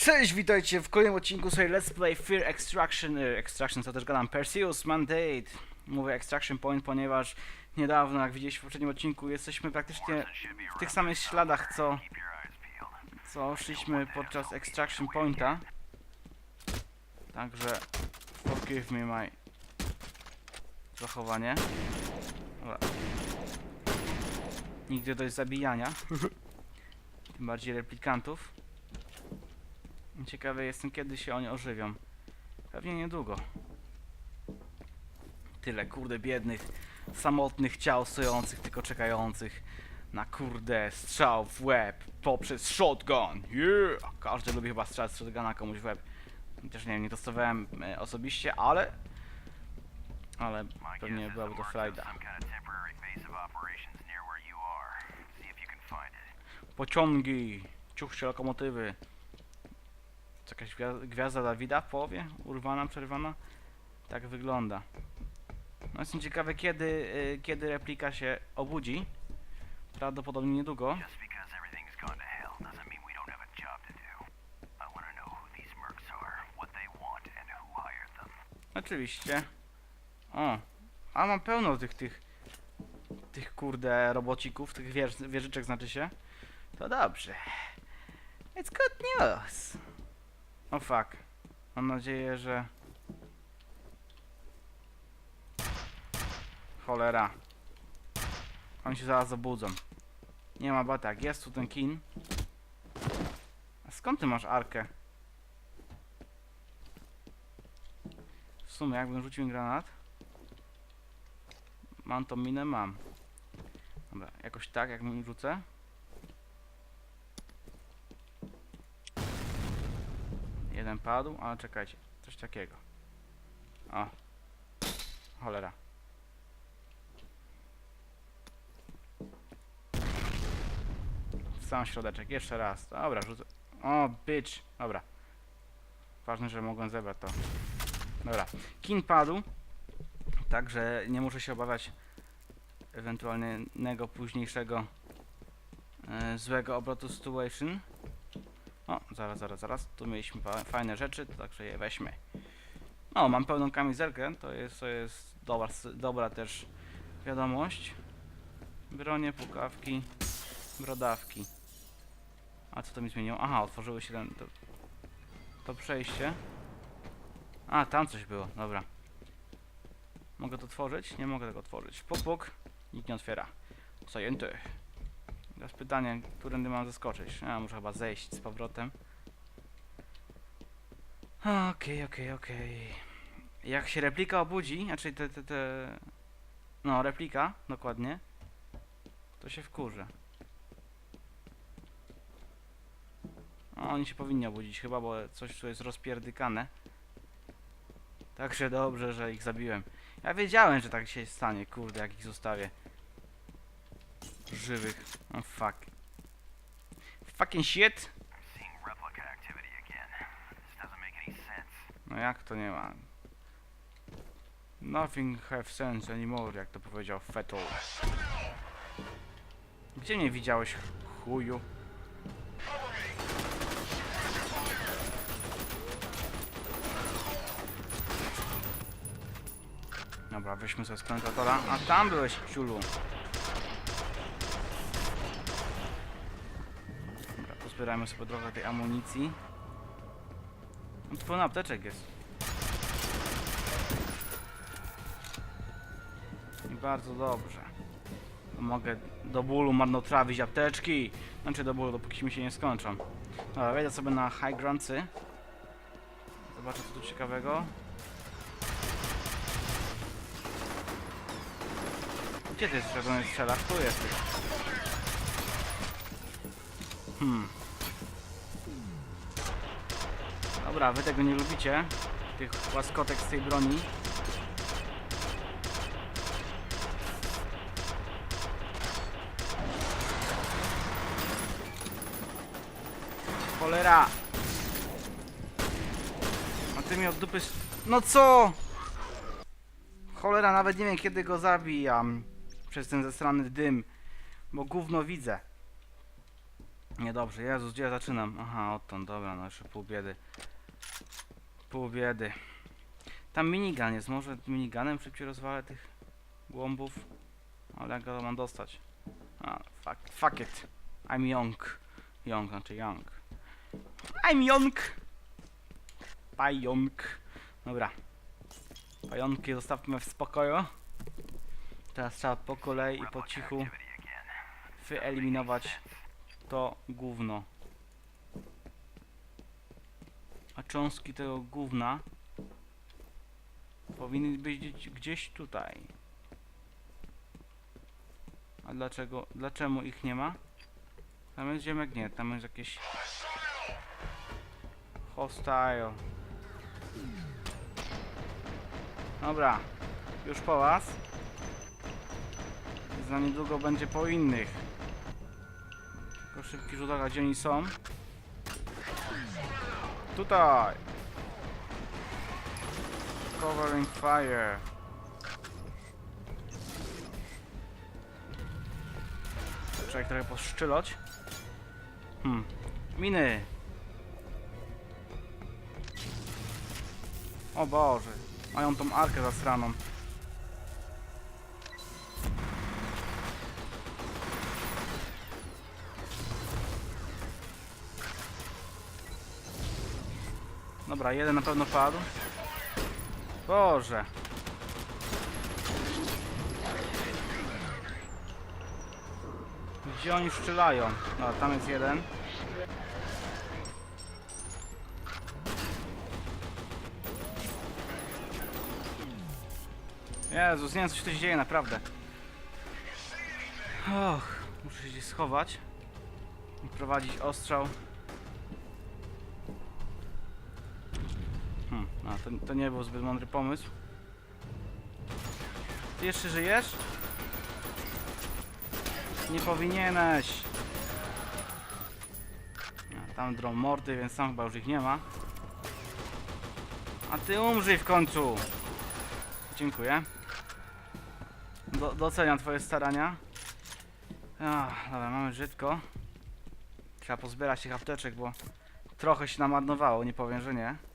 Cześć, witajcie w kolejnym odcinku sobie Let's Play Fear Extraction, e, Extraction, co też gadam, Perseus Mandate. Mówię Extraction Point, ponieważ niedawno, jak widzieliście w poprzednim odcinku, jesteśmy praktycznie w tych samych śladach, co, co szliśmy podczas Extraction Pointa. Także, forgive me my zachowanie. Dobra. Nigdy dość zabijania. Tym bardziej replikantów. Ciekawy jestem, kiedy się oni ożywią. Pewnie niedługo. Tyle, kurde, biednych, samotnych ciał stojących, tylko czekających na kurde strzał w łeb poprzez shotgun. Yeah! Każdy lubi chyba strzelać z shotguna komuś w łeb. Też nie wiem, nie testowałem e, osobiście, ale... Ale pewnie byłaby to frajda. Pociągi, ciuchcie lokomotywy. Co, jakaś gwia- gwiazda Dawida w połowie? Urwana, przerwana? Tak wygląda. No jestem ciekawy kiedy, y, kiedy replika się obudzi. Prawdopodobnie niedługo. To to to. Oczywiście. O, a mam pełno tych, tych, tych kurde robocików, tych wież, wieżyczek znaczy się. To dobrze. It's good news. O fuck. Mam nadzieję, że... Cholera. Oni się zaraz obudzą. Nie ma batak. Jest tu ten kin. A skąd ty masz arkę? W sumie, jakbym rzucił granat. Mam tą minę? Mam. Dobra, jakoś tak, jak mi rzucę. Jeden padł, ale czekajcie, coś takiego. O. Cholera. W sam środeczek, jeszcze raz. Dobra, rzucę. O, bitch. Dobra. Ważne, że mogłem zebrać to. Dobra. Kin padł. Także nie muszę się obawiać ewentualnego późniejszego e, złego obrotu situation. O, zaraz, zaraz, zaraz. Tu mieliśmy fa- fajne rzeczy, także je weźmy. O, mam pełną kamizelkę. To jest, to jest dobra, dobra też wiadomość. Bronie, pukawki, brodawki. A co to mi zmieniło? Aha, otworzyły się ten, to, to przejście. A, tam coś było, dobra. Mogę to otworzyć? Nie mogę tego otworzyć. Puk, puk. Nikt nie otwiera. Zajęty. Teraz pytanie, którędy mam zaskoczyć? A, muszę chyba zejść z powrotem. Okej, okej, okej. Jak się replika obudzi, znaczy te, te, te... No, replika, dokładnie. To się wkurzy. O, oni się powinni obudzić chyba, bo coś tu jest rozpierdykane. Także dobrze, że ich zabiłem. Ja wiedziałem, że tak się stanie, kurde, jak ich zostawię. Żywych. Oh fuck. Fucking shit. No jak to nie ma? Nothing have sense anymore, jak to powiedział Fetal. Gdzie mnie widziałeś, chuju? Dobra, weźmy sobie skrętatora. A tam byłeś, ciulu. Dobra, pozbierajmy sobie trochę tej amunicji. No, pełno apteczek jest. I bardzo dobrze. To mogę do bólu marnotrawić apteczki. Znaczy do bólu, dopóki mi się nie skończą. Dobra, wejdę sobie na high groundsy. Zobaczę co tu ciekawego. Gdzie ty jesteś, jak strzelasz? Tu jesteś. Hmm. Dobra, wy tego nie lubicie. Tych łaskotek z tej broni. Cholera! A ty mi od dupy... No co? Cholera, nawet nie wiem kiedy go zabijam. Przez ten zesrany dym. Bo gówno widzę. Niedobrze, Jezus, gdzie ja zaczynam? Aha, odtąd, dobra, no jeszcze pół biedy. Pół biedy. Tam minigun jest, może miniganem szybciej rozwalę tych głąbów? Ale jak go mam dostać? A, fuck, fuck it. I'm young. Young, znaczy young. I'm young! Pająk. Dobra. Pająki zostawmy w spokoju. Teraz trzeba po kolei i po cichu wyeliminować to gówno. A cząstki tego gówna powinny być gdzieś- tutaj. A dlaczego? Dlaczego ich nie ma? Tam jest ziemek? Nie, tam jest jakieś hostile. Dobra, już po was. Za niedługo będzie po innych. Tylko szybki rzut oka, gdzie oni są. Tutaj! Covering fire. Trzeba ich trochę poszczylać. Hmm. Miny! O Boże. Mają tą arkę zasraną. Dobra, jeden na pewno padł. Boże. Gdzie oni strzelają? No, tam jest jeden. Jezus, nie wiem co się tu dzieje, naprawdę. Och, muszę się gdzieś schować. I prowadzić ostrzał. Hmm, a to, to nie był zbyt mądry pomysł. Ty jeszcze żyjesz? Nie powinieneś. Tam drą mordy, więc tam chyba już ich nie ma. A ty umrzyj w końcu! Dziękuję. Do, doceniam twoje starania. Ach, dobra, mamy żytko. Trzeba pozbierać tych apteczek, bo trochę się namarnowało, nie powiem, że nie.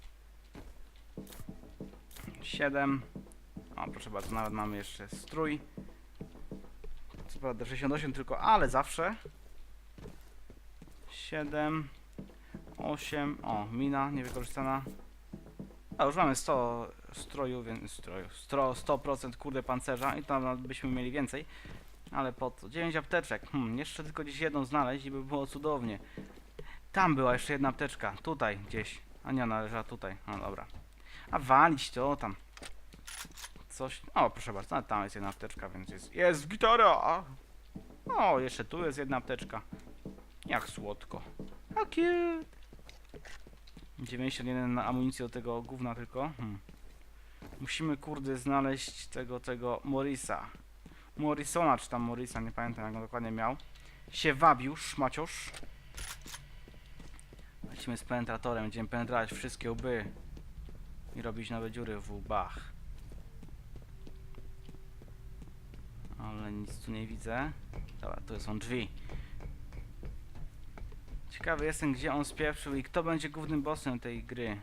7. O, proszę bardzo, nawet mamy jeszcze strój. Co prawda 68 tylko, ale zawsze. 7. 8. O, mina niewykorzystana. A już mamy 100 stroju, więc stroju. Stro, 100% kurde pancerza i tam byśmy mieli więcej. Ale po co? 9 apteczek. Hmm, jeszcze tylko gdzieś jedną znaleźć i by było cudownie. Tam była jeszcze jedna apteczka. Tutaj gdzieś. A nie, ona leżała tutaj. No dobra. A walić to tam. Coś. O, proszę bardzo, tam jest jedna apteczka, więc jest. Jest gitara! O, jeszcze tu jest jedna apteczka. Jak słodko. How cute! 91 na amunicję do tego gówna tylko. Hmm. Musimy kurde znaleźć tego, tego Morisa. Morrisona, czy tam Morisa, nie pamiętam jak on dokładnie miał. Się wabił, szmaciosz. Lecimy z penetratorem, będziemy penetrować wszystkie łby i robić nowe dziury w łbach. Ale nic tu nie widzę. Dobra, tu są drzwi. Ciekawy jestem, gdzie on spieprzył i kto będzie głównym bossem tej gry.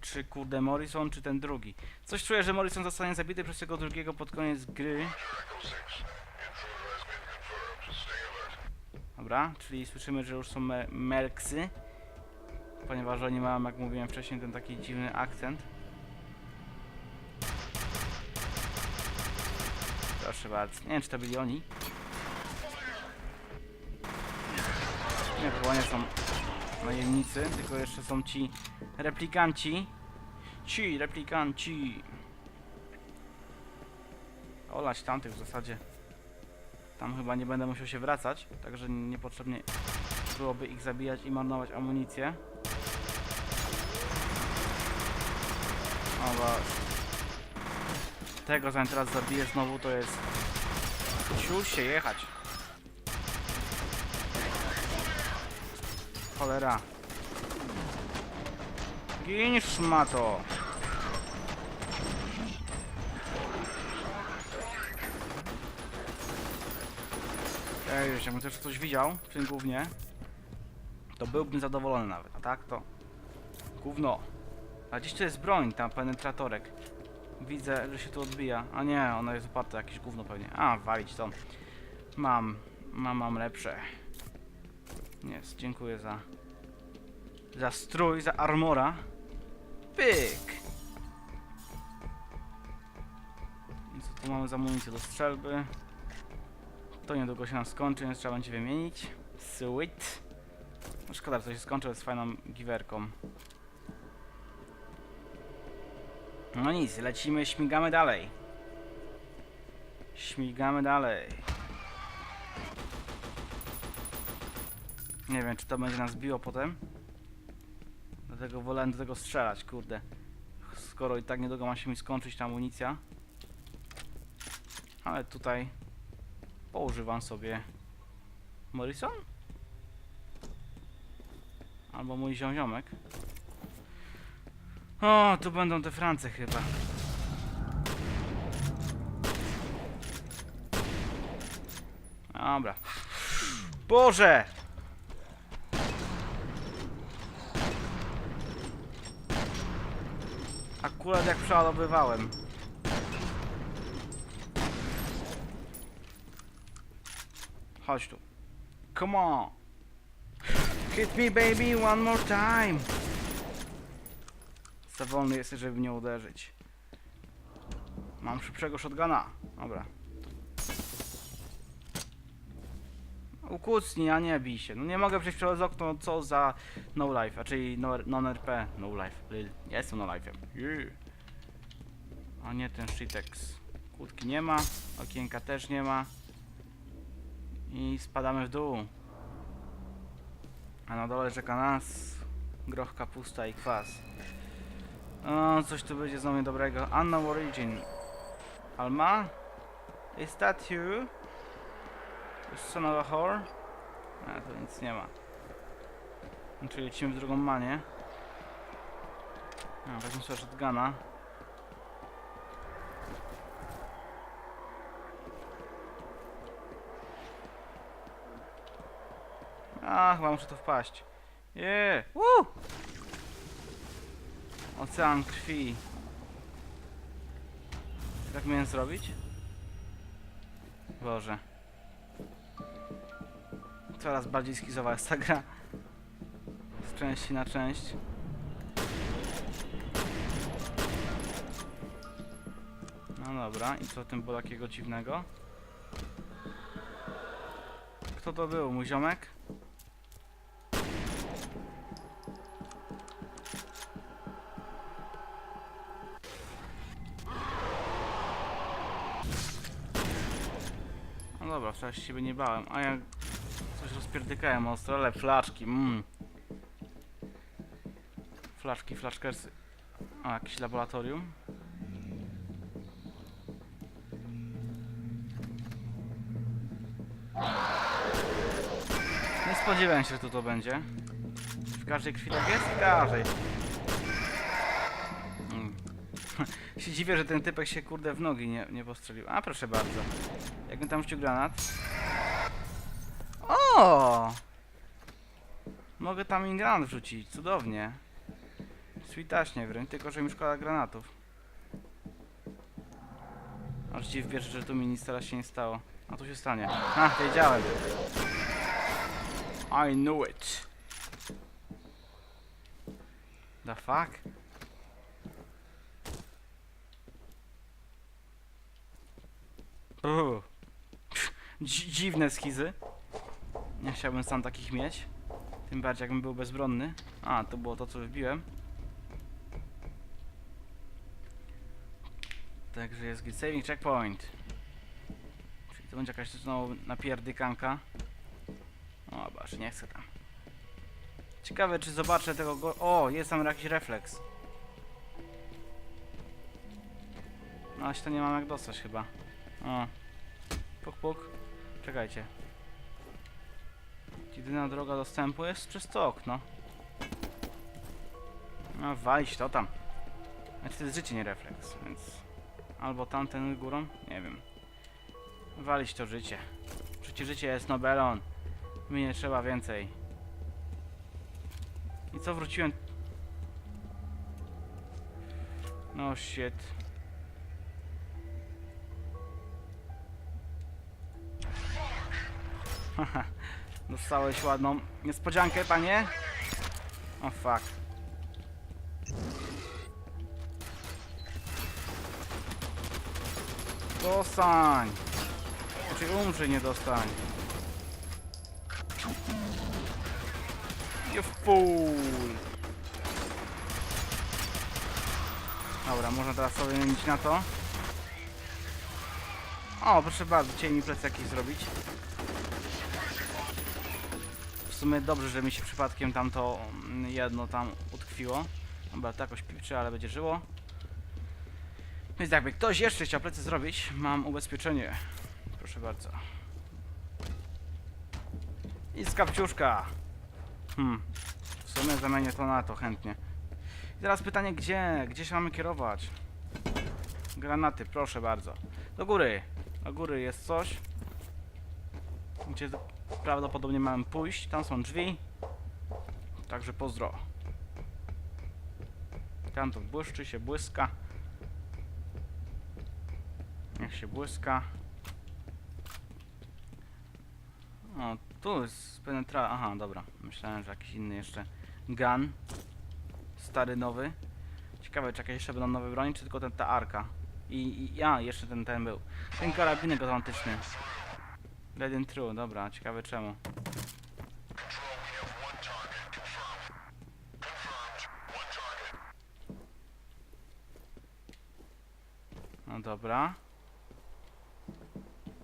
Czy kurde Morrison, czy ten drugi. Coś czuję, że Morrison zostanie zabity przez tego drugiego pod koniec gry. Dobra, czyli słyszymy, że już są me Merksy. Ponieważ oni mają, jak mówiłem wcześniej, ten taki dziwny akcent. Proszę bardzo. Nie wiem, czy to byli oni. Nie, chyba nie są najemnicy, tylko jeszcze są ci replikanci. Ci replikanci. Olać tamtych w zasadzie. Tam chyba nie będę musiał się wracać, także niepotrzebnie byłoby ich zabijać i marnować amunicję. O właśnie. Tego zanim teraz zabiję znowu to jest... Ciul się jechać. Cholera. Gin szmato. Ej, już jakbym też coś widział w tym głównie, to byłbym zadowolony nawet, a tak to gówno. A gdzieś tu jest broń, tam penetratorek. Widzę, że się tu odbija. A nie, ona jest oparta, jakieś gówno pewnie. A, walić to. Mam, mam, mam lepsze. Jest, dziękuję za... Za strój, za armora. Pyk! Co tu mamy za amunicję do strzelby? To niedługo się nam skończy, więc trzeba będzie wymienić. Sweet. No szkoda, że to się skończy z fajną giwerką. No nic, lecimy, śmigamy dalej. Śmigamy dalej. Nie wiem, czy to będzie nas biło potem. Dlatego wolałem do tego strzelać, kurde. Skoro i tak niedługo ma się mi skończyć ta amunicja. Ale tutaj poużywam sobie Morrison? Albo mój ziomziomek. O, tu będą te France chyba. Dobra. Boże! Akurat jak przeładowywałem. Chodź tu. Come on. Hit me baby one more time. Za wolny jesteś, żeby mnie uderzyć. Mam szybszego shotguna. Dobra. Ukucnij, a nie bij się. No nie mogę przejść przez okno, co za no life, a czyli no, non-RP. No life, lil. Jestem no life'em. Yeah. A nie ten shitex. Kłódki nie ma, okienka też nie ma. I spadamy w dół. A na dole czeka nas groch, kapusta i kwas. O, coś tu będzie znowu dobrego. Unknown origin. Alma? Is that you? Son of a whore? A, tu nic nie ma. Czyli lecimy w drugą manię. A, weźmy sobie shotguna. A, chyba muszę tu wpaść. Yeah! Woo! Ocean krwi. Tak miałem zrobić? Boże. Coraz bardziej skizowa jest ta gra. Z części na część. No dobra, i co tym było takiego dziwnego? Kto to był? Mój ziomek? Wcale się ciebie nie bałem, a ja coś rozpierdykałem ostro, ale flaczki, mmm. A, jakieś laboratorium. Nie spodziewałem się, że tu to będzie. W każdej krwi tak jest? W każdej. Mm. się dziwię, że ten typek się kurde w nogi nie, nie postrzelił. A proszę bardzo. Jakbym tam wciął granat. O! Mogę tam im granat wrzucić, cudownie. Switaśnie wręcz, tylko że mi szkoda granatów. Aż dziw wierzy, że tu mi nic teraz się nie stało. A tu się stanie. A, wiedziałem. I knew it. The fuck? Dziwne schizy. Nie chciałbym sam takich mieć. Tym bardziej jakbym był bezbronny. A, to było to co wbiłem. Także jest git saving checkpoint. Czyli to będzie jakaś znowu napierdykanka. O, basz, nie chcę tam. Ciekawe czy zobaczę tego go... O, jest tam jakiś refleks. No, się to nie mam jak dostać chyba. O. Puk, puk. Czekajcie. Jedyna droga dostępu jest przez to okno. No, walić to tam. Znaczy to jest życie, nie refleks, więc... Albo tamten górą? Nie wiem. Walić to życie. Czy Trzecie życie jest Nobelon. Mi nie trzeba więcej. I co wróciłem? No shit. Dostałeś ładną niespodziankę, panie? O fuck. Dostań! Znaczy umrze, nie dostań. You fool! Dobra, można teraz sobie mieć na to. O, proszę bardzo, chcieli mi plecy jakieś zrobić. Sumie dobrze, że mi się przypadkiem tam to mm, jedno tam utkwiło. Dobra, to jakoś pipczy, ale będzie żyło. Więc jakby ktoś jeszcze chciał plecy zrobić, mam ubezpieczenie. Proszę bardzo. I skapciuszka. Hmm. W sumie zamienię to na to chętnie. I teraz pytanie, gdzie? Gdzie się mamy kierować? Granaty, proszę bardzo. Do góry. Do góry jest coś. Gdzie prawdopodobnie mamy pójść. Tam są drzwi. Także pozdro. Tam to błyszczy się, błyska. Niech się błyska. O, tu jest penetra... Aha, dobra. Myślałem, że jakiś inny jeszcze gun. Stary, nowy. Ciekawe, czy jakieś jeszcze będą nowe broni, czy tylko ten, ta arka. I, i ja, jeszcze ten, ten był. Ten karabinek automatyczny. Dead and true, dobra, ciekawe czemu. No dobra.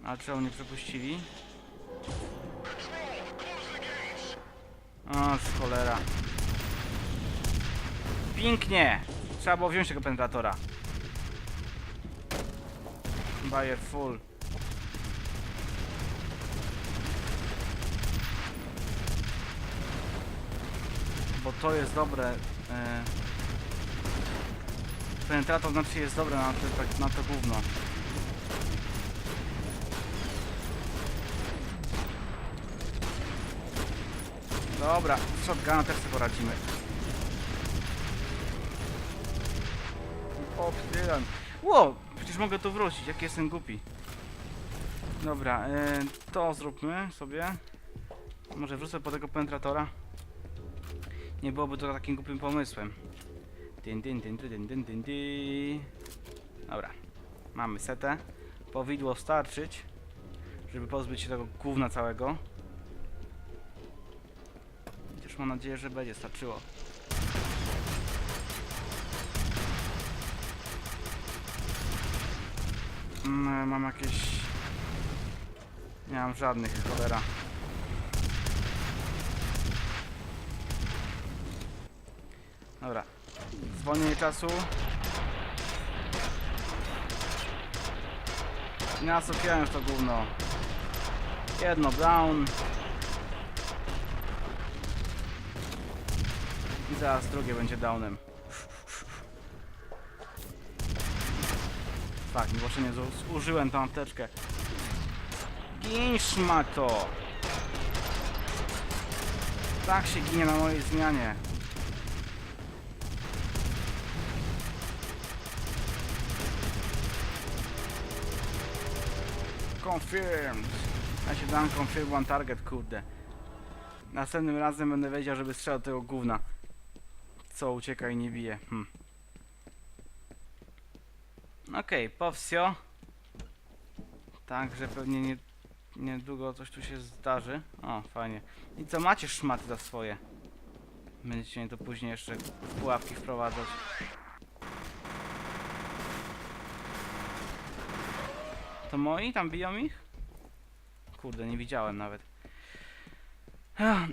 A czemu nie przepuścili? O, cholera. Pięknie! Trzeba było wziąć tego penetratora. Bayer full. Bo to jest dobre. E... Penetrator znaczy jest dobre na to, tak, na to gówno. Dobra, shotguna też sobie poradzimy. O, wstydzam. Ło, przecież mogę tu wrócić, jak jestem głupi. Dobra, e, to zróbmy sobie. Może wrócę po tego penetratora. Nie byłoby to takim głupim pomysłem. Din, din, din, din, din, din, din. Dobra, mamy setę. Powidło starczyć, żeby pozbyć się tego gówna całego. Chociaż mam nadzieję, że będzie starczyło. Mm, mam jakieś... Nie mam żadnych, cholera. Dobra. Zwolnienie czasu. Nasokiałem już to gówno. Jedno down. I zaraz drugie będzie downem. Tak, zu- zużyłem tą apteczkę. Gin szmato! Tak się ginie na mojej zmianie. Confirmed. Się dam confirm one target, kurde. Następnym razem będę wiedział, żeby strzelał tego gówna. Co ucieka i nie bije. Hm. Okej, okay, powsio. Także pewnie nie, niedługo coś tu się zdarzy. O, fajnie. I co, macie szmaty za swoje? Będziecie mnie to później jeszcze w pułapki wprowadzać. To moi? Tam biją ich? Kurde, nie widziałem nawet.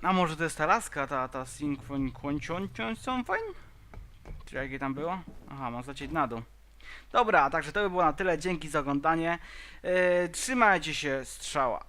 A może to jest ta laska, ta, ta Sinkwon something? Czy jakie tam było? Aha, mam zlecieć na dół. Dobra, także to by było na tyle. Dzięki za oglądanie. Yy, trzymajcie się, strzała.